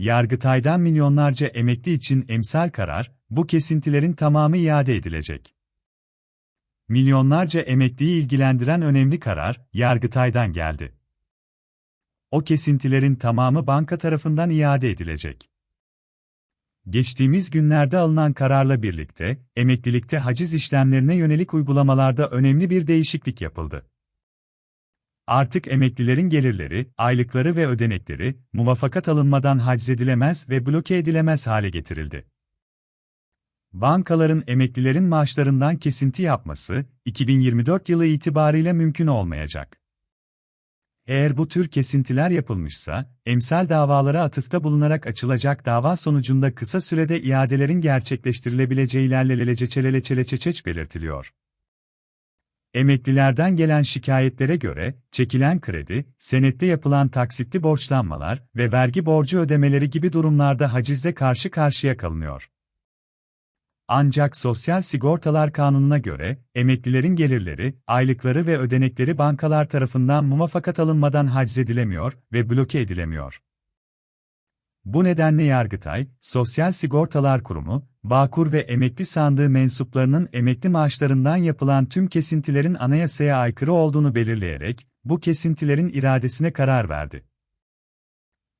Yargıtay'dan milyonlarca emekli için emsal karar, bu kesintilerin tamamı iade edilecek. Milyonlarca emekliyi ilgilendiren önemli karar, Yargıtay'dan geldi. O kesintilerin tamamı banka tarafından iade edilecek. Geçtiğimiz günlerde alınan kararla birlikte, emeklilikte haciz işlemlerine yönelik uygulamalarda önemli bir değişiklik yapıldı. Artık emeklilerin gelirleri, aylıkları ve ödenekleri, muvafakat alınmadan haczedilemez ve bloke edilemez hale getirildi. Bankaların emeklilerin maaşlarından kesinti yapması, 2024 yılı itibariyle mümkün olmayacak. Eğer bu tür kesintiler yapılmışsa, emsal davalara atıfta bulunarak açılacak dava sonucunda kısa sürede iadelerin gerçekleştirilebileceği ilerleleleceçeleleçeleçeçeç belirtiliyor. Emeklilerden gelen şikayetlere göre, çekilen kredi, senette yapılan taksitli borçlanmalar ve vergi borcu ödemeleri gibi durumlarda hacizle karşı karşıya kalınıyor. Ancak Sosyal Sigortalar Kanunu'na göre, emeklilerin gelirleri, aylıkları ve ödenekleri bankalar tarafından muvafakat alınmadan haczedilemiyor ve bloke edilemiyor. Bu nedenle Yargıtay, Sosyal Sigortalar Kurumu, Bağkur ve Emekli Sandığı mensuplarının emekli maaşlarından yapılan tüm kesintilerin anayasaya aykırı olduğunu belirleyerek, bu kesintilerin iradesine karar verdi.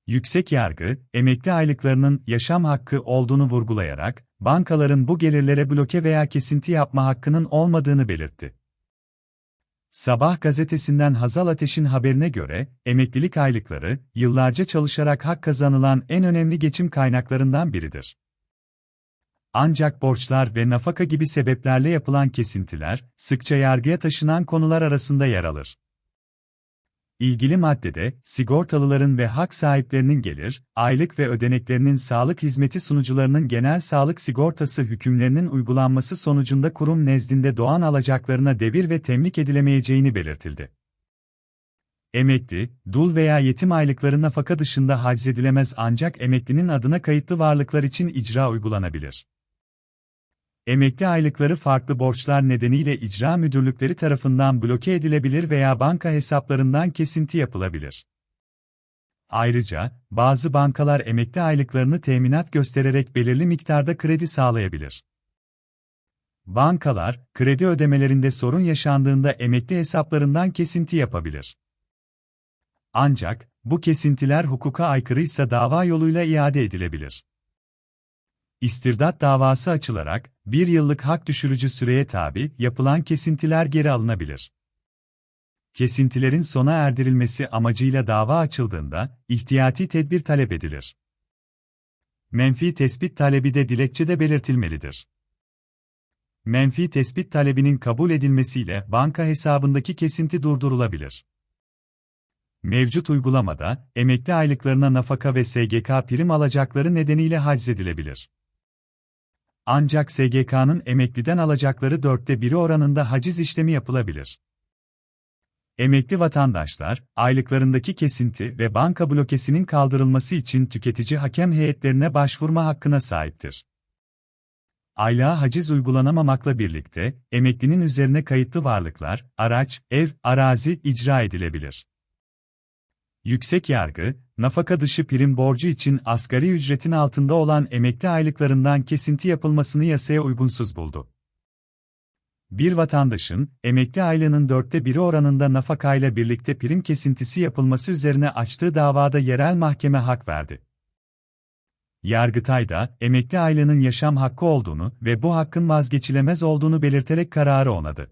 Yüksek Yargı, emekli aylıklarının yaşam hakkı olduğunu vurgulayarak, bankaların bu gelirlere bloke veya kesinti yapma hakkının olmadığını belirtti. Sabah gazetesinden Hazal Ateş'in haberine göre, emeklilik aylıkları, yıllarca çalışarak hak kazanılan en önemli geçim kaynaklarından biridir. Ancak borçlar ve nafaka gibi sebeplerle yapılan kesintiler, sıkça yargıya taşınan konular arasında yer alır. İlgili maddede, sigortalıların ve hak sahiplerinin gelir, aylık ve ödeneklerinin sağlık hizmeti sunucularının genel sağlık sigortası hükümlerinin uygulanması sonucunda kurum nezdinde doğan alacaklarına devir ve temlik edilemeyeceğini belirtildi. Emekli, dul veya yetim aylıkları nafaka dışında haczedilemez ancak emeklinin adına kayıtlı varlıklar için icra uygulanabilir. Emekli aylıkları farklı borçlar nedeniyle icra müdürlükleri tarafından bloke edilebilir veya banka hesaplarından kesinti yapılabilir. Ayrıca, bazı bankalar emekli aylıklarını teminat göstererek belirli miktarda kredi sağlayabilir. Bankalar, kredi ödemelerinde sorun yaşandığında emekli hesaplarından kesinti yapabilir. Ancak, bu kesintiler hukuka aykırıysa dava yoluyla iade edilebilir. İstirdat davası açılarak, bir yıllık hak düşürücü süreye tabi yapılan kesintiler geri alınabilir. Kesintilerin sona erdirilmesi amacıyla dava açıldığında, ihtiyati tedbir talep edilir. Menfi tespit talebi de dilekçede belirtilmelidir. Menfi tespit talebinin kabul edilmesiyle banka hesabındaki kesinti durdurulabilir. Mevcut uygulamada, emekli aylıklarına nafaka ve SGK prim alacakları nedeniyle haczedilebilir. Ancak SGK'nın emekliden alacakları dörtte biri oranında haciz işlemi yapılabilir. Emekli vatandaşlar, aylıklarındaki kesinti ve banka blokesinin kaldırılması için tüketici hakem heyetlerine başvurma hakkına sahiptir. Aylığa haciz uygulanamamakla birlikte, emeklinin üzerine kayıtlı varlıklar, araç, ev, arazi icra edilebilir. Yüksek yargı, nafaka dışı prim borcu için asgari ücretin altında olan emekli aylıklarından kesinti yapılmasını yasaya uygunsuz buldu. Bir vatandaşın, emekli aylığının dörtte biri oranında nafakayla birlikte prim kesintisi yapılması üzerine açtığı davada yerel mahkeme hak verdi. Yargıtay da, emekli aylığının yaşam hakkı olduğunu ve bu hakkın vazgeçilemez olduğunu belirterek kararı onadı.